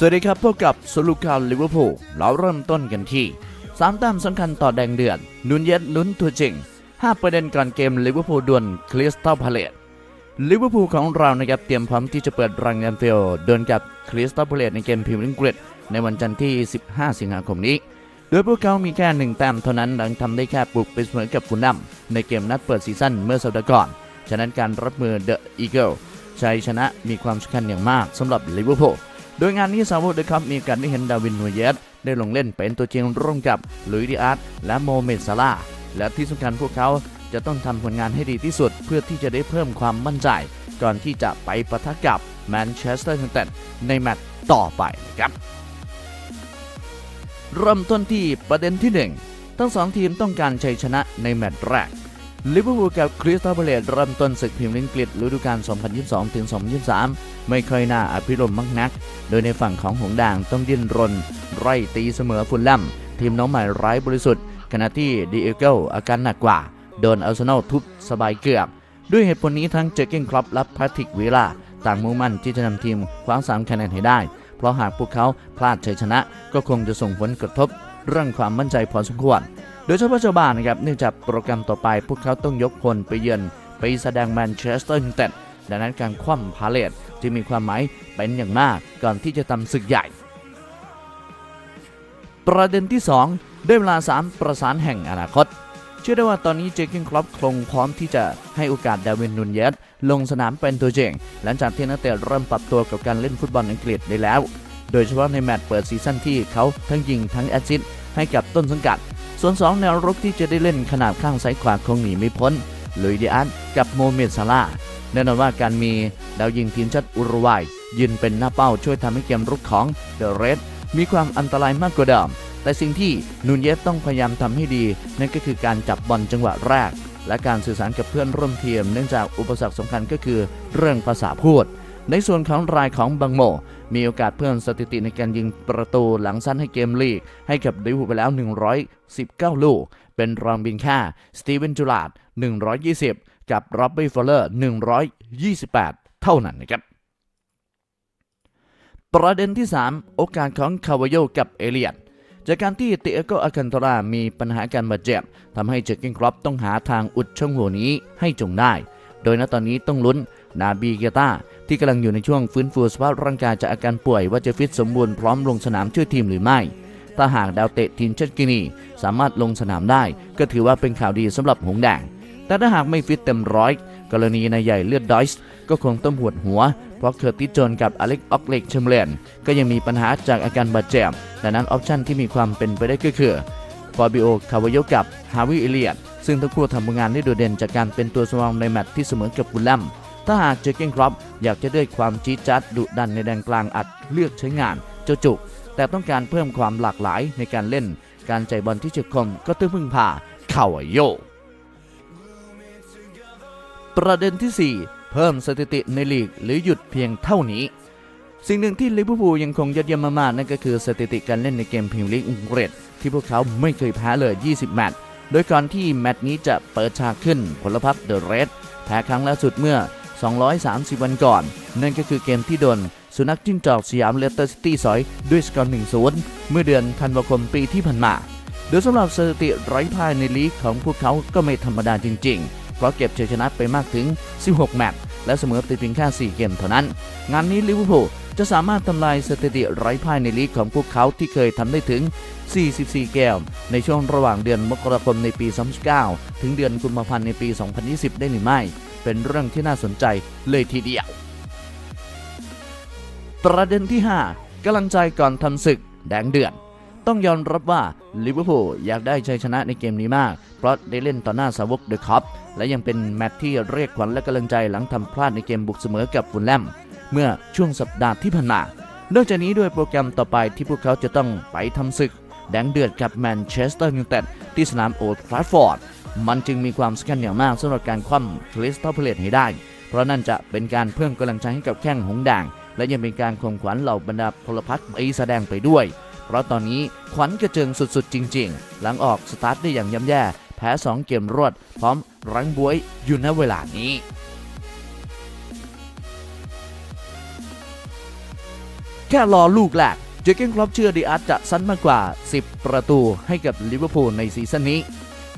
สวัสดีครับพบกับสรุปข่าวลิเวอร์พูลเราเริ่มต้นกันที่สามแต้มสำคัญต่อแดงเดือดนุนเย็ดลุ้นตัวจริง 5 ประเด็นก่อนเกมลิเวอร์พูลดวลคริสตัลพาเลตลิเวอร์พูลของเรานะครับเตรียมพร้อมที่จะเปิดรังแอนฟิลด์ดวลกับคริสตัลพาเลตในเกมพรีเมียร์ลีกอังกฤษในวันจันทร์ที่ 15 สิงหาคมนี้ โดยพวกเขามีแค่หนึ่งแต้มเท่านั้นหลังทำได้แค่ปลุกไปเสมอกับฟูลแลมในเกมนัดเปิดซีซั่นเมื่อสัปดาห์ก่อน ฉะนั้นการรับมือเดอะอีเกิลชัยชนะมีความสำคัญอย่างมากสำหรับลิเวอร์พูล โดยงานนี้ซาวด์นะครับมีกาสได้เห็นดาวินนูเยสได้ลงเล่นเป็นตัวจริงร่วมกับลุยดิอาร์ตและโมเมดซาลาและที่สำคัญพวกเขาจะต้องทำผลงานให้ดีที่สุด เพื่อที่จะได้เพิ่มความมั่นใจ ก่อนที่จะไปปะทะกับแมนเชสเตอร์ยูไนเต็ดในแมตช์ต่อไปนะครับ เริ่มต้นที่ประเด็นที่ 1 ทั้งสองทีมต้องการชัยชนะในแมตช์แรก ลิเวอร์พูลกับคริสตัลพาเลตเริ่มต้นศึกพรีเมียร์ลีกอังกฤษฤดูกาล 2022ถึง2023 ไม่ค่อยน่าอภิรมย์มากนัก โดยในฝั่งของหงส์แดงต้องดิ้นรนไร่ตีเสมอฟุลแลมทีมน้องใหม่ไร้บริสุทธิ์ ขณะที่ดีเอเกิลอาการหนักกว่า โดนอาร์เซนอลทุบสบายเกือบ ด้วยเหตุผลนี้ทั้งเจอเก้นครอปและแพทริกวีลาต่างมุ่งมั่นที่จะนำทีมคว้าสามคะแนนให้ได้ เพราะหากพวกเขาพลาดชัยชนะ ก็คงจะส่งผลกระทบ เรื่องความมั่นใจพอสมควร โดยเฉพาะเจ้าบ้านนะครับเนื่องจากโปรแกรมต่อไปพวกเขาต้องยกพลไปเยือนไปแสดงแมนเชสเตอร์ยูไนเต็ดดังนั้นการคว่ำพาเลตจึงมีความหมายเป็นอย่างมากก่อนที่จะทำศึกใหญ่ ประเด็นที่ 2 ด้วยเวลา 3 ประสานแห่งอนาคต เชื่อได้ว่าตอนนี้เจคกินครอปคงพร้อมที่จะให้โอกาสดาวินนุนเยสลงสนามเป็นตัวจริงหลังจากที่นักเตะเริ่มปรับตัวกับการเล่นฟุตบอลอังกฤษได้แล้ว โดยเฉพาะในแมตช์เปิดซีซั่นที่เขาทั้งยิงทั้งแอซิสให้กับต้นสังกัด ส่วน 2 แนวรุกที่จะได้เล่นขนาดข้างซ้ายขวาคงหนีไม่พ้นลุยดิอาร์ตกับโมเมดซาลาแน่นอนว่าการมีดาวยิงทีมชาติอุรุกวัยยืนเป็นหน้าเป้าช่วยทำให้เกมรุกของเดอะเรดมีความอันตรายมากกว่าเดิมแต่สิ่งที่นูนเยสต้องพยายามทำให้ดี นั่นก็คือการจับบอลจังหวะแรก และการสื่อสารกับเพื่อนร่วมทีม เนื่องจากอุปสรรคสำคัญก็คือเรื่องภาษาพูด ในส่วนของรายของบังโม มีโอกาสเพิ่มสถิติในการยิงประตูหลังสั้นให้เกมลีก ให้กับลิเวอร์พูลไปแล้ว 119 ลูก เป็นรองบินค่า สตีเวนจูลาด120 กับร็อบบี้ฟอลเลอร์ 128 เท่านั้นนะครับประเด็นที่ 3 โอกาสของคาวาโยกับเอเลียนจากการที่เตเอโกอาคันตรามีปัญหาการบาดเจ็บทำให้เจอร์กินครอปต้องหาทางอุดช่องโหว่นี้ให้จงได้ โดยณตอนนี้ต้องลุ้นนาบีเกตา ที่กำลังอยู่ในช่วงฟื้นฟูสภาพร่างกายจากอาการป่วยว่าจะฟิตสมบูรณ์พร้อมลงสนามช่วยทีมหรือไม่ถ้าหากดาวเตะทีมเชดกินีสามารถลงสนามได้ ก็ถือว่าเป็นข่าวดีสำหรับหงแดง แต่ถ้าหากไม่ฟิตเต็มร้อย กรณีนายใหญ่เลือดดอยส์ก็คงต้องหวดหัว เพราะเคอร์ติจนกับอเล็กออกเล็กเชมเลนก็ยังมีปัญหาจากอาการบาดเจ็บดังนั้นออปชันที่มีความเป็นไปได้ก็คือฟอร์บิโอ คาวายโยกับฮาวิเอเลียนซึ่งทั้งคู่ทำผลงานได้โดดเด่นจากการเป็นตัวสำรองในแมตช์ที่เสมอกับฟูลแลม ถ้าหากเจอเก้นครอปอยากจะได้ความจี๊ดจัดดุดันในแดนกลางอัดเลือกใช้งานเจ้าจุก แต่ต้องการเพิ่มความหลากหลายในการเล่น การใจบอลที่เฉียบคมก็ต้องพึ่งพาเข่าโยประเด็นที่ 4 เพิ่มสถิติในลีกหรือหยุดเพียงเท่านี้ สิ่งหนึ่งที่ลิเวอร์พูลยังคงยอดเยี่ยมมากๆนั่นก็คือสถิติการเล่นในเกมพรีเมียร์ลีกอังกฤษที่พวกเขาไม่เคยแพ้เลย 20 แมตช์โดยก่อนที่แมตช์นี้จะเปิดฉากขึ้นผลพักเดอะเรดแพ้ครั้งล่าสุดเมื่อ 230 วันก่อน นั่นก็คือเกมที่โดน สุนัขจิ้งจอกสยามเลสเตอร์ซิตี้สอยด้วยสกอร์1-0 เมื่อเดือนธันวาคมปีที่ผ่านมา โดยสำหรับสถิติไร้พ่ายในลีกของพวกเขาก็ไม่ธรรมดาจริง ๆ เพราะเก็บชัยชนะไปมากถึง 16 แมตช์และเสมอไปเพียงแค่ 4 เกมเท่านั้น งานนี้ลิเวอร์พูลจะสามารถทำลายสถิติไร้พ่ายในลีกของพวกเขาที่เคยทำได้ถึง 44 เกม ในช่วงระหว่างเดือนมกราคมในปี 2019 ถึงเดือนกุมภาพันธ์ในปี 2020 ได้หรือไม่ เป็นเรื่องที่น่าสนใจเลยทีเดียว ประเด็นที่ 5กำลังใจก่อนทำศึกแดงเดือดต้องยอมรับว่าลิเวอร์พูลอยากได้ชัยชนะในเกมนี้มาก เพราะได้เล่นต่อหน้าสาวกเดอะคัพและยังเป็นแมตช์ที่เรียกขวัญและกำลังใจหลังทำพลาดในเกมบุกเสมอกับฟูลแลมเมื่อช่วงสัปดาห์ที่ผ่านมานอกจากนี้ด้วยโปรแกรมต่อไปที่พวกเขาจะต้องไปทำศึก แดงเดือดกับแมนเชสเตอร์ยูไนเต็ดที่สนามโอลด์ทราฟฟอร์ด มันจึงมีความสำคัญอย่างมากสำหรับการคว่ำคริสตัลพลตให้ได้ เพราะนั่นจะเป็นการเพิ่มกำลังใจให้กับแข้งหงส์แดงและยังเป็นการข่มขวัญเหล่าบรรดาพลพรรคไปแสดงไปด้วย เพราะตอนนี้ขวัญกระเจิงสุดๆ จริง ๆ หลังออกสตาร์ทได้อย่างย่ำแย่ แพ้ 2 เกมรวด พร้อมรั้งบวยอยู่ณเวลานี้แดงเดือดต้องยวมากสาวกเดอะคัพและยังเป็นแมตช์ที่เรียกขวัญและกำหลังทำพลาดในเกมบุกเสมอกับฟูลแลมเมื่อช่วงสัปดาห์ที่ผ่านมานอกจากนี้ด้วยโปรแกรมต่อไปที่พวกเขาจะต้องไปทำศึกแดงเดือดกับแมนเชสเตอร์ยูไนเต็ดที่สนามโอลด์แทราฟฟอร์ดมันจึงมีความสำคัญอย่างมาการคว่ำคริสตัลพาเลตให้ได้เพราะนั่นจะเป็นการเพิ่มกำลังใจให้กับแข้งหงส์แดงและยังเป็นการข่มขวัญเหล่าบรรดาพลพรรคไปแสดงไปด้วยเพราะตอนนี้ขวัญกระเจิงสุดๆจริงๆหลังออกสตาร์ทได้อย่างยำแย่แพ้2เกมรวดพร้อมรังบวยอยู่ณเวลานี้แค่รอลูกแรกเจอร์เกนครอปเชื่อดีอาร์จะซัดมากกว่า 10 ประตูให้กับลิเวอร์พูลในซีซั่นนี้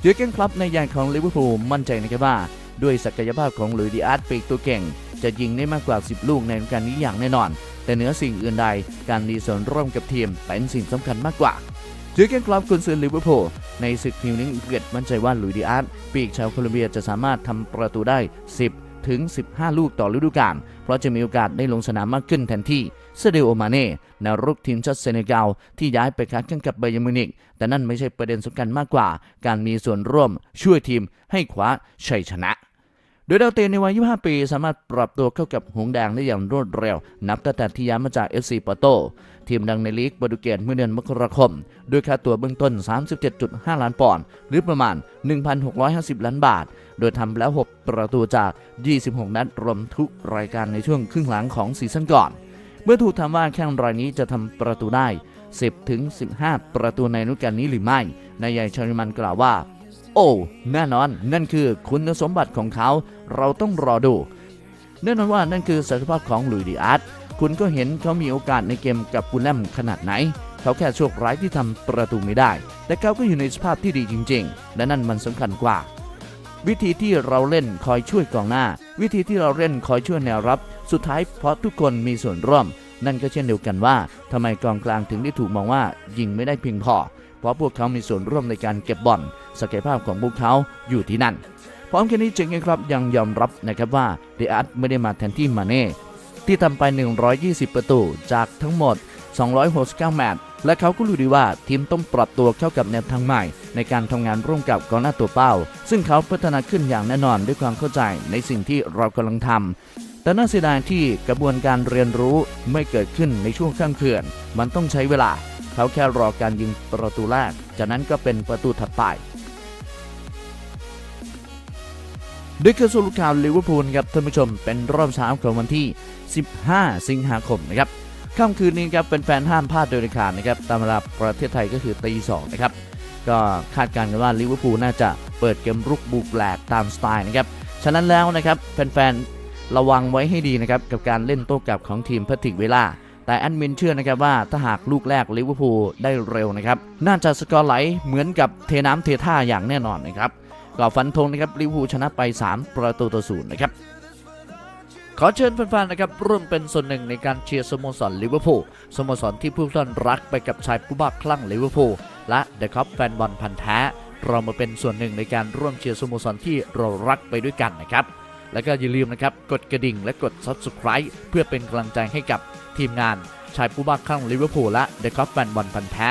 ยูเกนคลับในยานของลิเวอร์พูลมั่นใจนะครับว่า ด้วยศักยภาพของหลุยส์ดิอาร์ตปีกตัวเก่ง จะยิงได้มากกว่า 10 ลูกในฤดูกาลนี้อย่างแน่นอน แต่เหนือสิ่งอื่นใด การมีส่วนร่วมกับทีมเป็นสิ่งสำคัญมากกว่าเจอเกนคลับกุนซือลิเวอร์พูลในศึกพรีเมียร์ลีกอังกฤษมั่นใจว่าหลุยส์ดิอาร์ตปีกชาวโคลอมเบียจะสามารถทำประตูได้ 10 ถึง 15 ลูกต่อฤดูกาล เพราะจะมีโอกาสได้ลงสนามมากขึ้นแทนที่เซเดโอมาเน่แนวรุกทีมชาติเซเนกัลที่ย้ายไปค้าแข่งกับไบย์มินิก แต่นั่นไม่ใช่ประเด็นสำคัญมากกว่า การมีส่วนร่วมช่วยทีมให้คว้าชัยชนะโดยดาวเตนในวัย 25 ปี สามารถปรับตัวเข้ากับหงแดงได้อย่างรวดเร็ว นับตั้งแต่ที่ย้ายมาจาก FC ปอโต ทีมดังในลีกโปรตุเกสเมื่อเดือนมกราคม ด้วยค่าตัวเบื้องต้น 37.5 ล้านปอนด์หรือประมาณ 1,650 ล้านบาท โดยทำแล้ว 6 ประตูจาก 26 นัดรวมทุกรายการในช่วงครึ่งหลังของซีซั่นก่อน เมื่อถูกถามว่าแข้งรายนี้จะทำประตูได้ 10 ถึง 15 ประตูในฤดูกาลนี้หรือไม่ นายใหญ่ชาริมันกล่าวว่า โอ้แน่นอน นั่นคือคุณสมบัติของเขา เราต้องรอดูแน่นอนว่านั่นคือศักยภาพของลุยดีอาร์ต คุณก็เห็นเขามีโอกาสในเกมกับฟูลแลมขนาดไหน เขาแค่โชคร้ายที่ทำประตูไม่ได้ แต่เขาก็อยู่ในสภาพที่ดีจริง ๆ และนั่นมันสำคัญกว่า วิธีที่เราเล่นคอยช่วยกองหน้า วิธีที่เราเล่นคอยช่วยแนวรับ สุดท้ายเพราะทุกคนมีส่วนร่วม นั่นก็เช่นเดียวกันว่าทำไมกองกลางถึงได้ถูกมองว่ายิงไม่ได้เพียงพอเพราะพวกเขามีส่วนร่วมในการเก็บบอลศักยภาพของพวกเขาอยู่ที่นั่นพร้อมแค่นี้เจงเองครับยังยอมรับนะครับว่าเดอาร์ตไม่ได้มาแทนที่มาเน่ ที่ทำไป 120 ประตูจากทั้งหมด 269 แมตช์และเขาก็รู้ดีว่าทีมต้องปรับตัวเข้ากับแนวทางใหม่ ในการทำงานร่วมกับกองหน้าตัวเป้า ซึ่งเขาพัฒนาขึ้นอย่างแน่นอนด้วยความเข้าใจในสิ่งที่เรากำลังทำแต่น่าเสียดายที่กระบวนการเรียนรู้ไม่เกิดขึ้นในช่วงข้างเขื่อน มันต้องใช้เวลา เขาแค่รอการยิงประตูแรก จากนั้นก็เป็นประตูถัดไป ด้วยคือสรุปข่าวลิเวอร์พูลครับท่านผู้ชมเป็นรอบเช้าของวันที่ 15 สิงหาคมนะครับค่ำคืนนี้ครับเป็นแฟนห้ามพลาดโดยเด็ดขาดนะครับตามเวลาประเทศไทยก็คือตีสองนะครับก็คาดการณ์กันว่าลิเวอร์พูลน่าจะเปิดเกมรุกบุกแหลกตามสไตล์นะครับฉะนั้นแล้วนะครับแฟนๆระวังไว้ให้ดีนะครับกับการเล่นโต้กลับของทีมพัติกเวลาแต่แอดมินเชื่อนะครับว่าถ้าหากลูกแรกลิเวอร์พูลได้เร็วนะครับ น่าจะสกอร์ไหลเหมือนกับเทน้ำเทท่าอย่างแน่นอนนะครับ ก็ฟันธงนะครับลิเวอร์พูลชนะไป 3 ประตูต่อศูนย์นะครับขอเชิญแฟนๆนะครับร่วมเป็นส่วนหนึ่งในการเชียร์สโมสรลิเวอร์พูลสโมสรที่ผู้ท่านรักไปกับชายผู้บ้าคลั่งลิเวอร์พูลและเดอะคัพแฟนบอลพันธ์แท้เรามาเป็นส่วนหนึ่งในการร่วมเชียร์สโมสรที่เรารักไปด้วยกันนะครับ แล้วก็อย่าลืมนะครับกดกระดิ่งและกด Subscribe เพื่อเป็นกำลังใจให้กับทีมงานชายผู้บ้าคลั่งลิเวอร์พูลและเดอะคัพแฟนบอลพันธ์แท้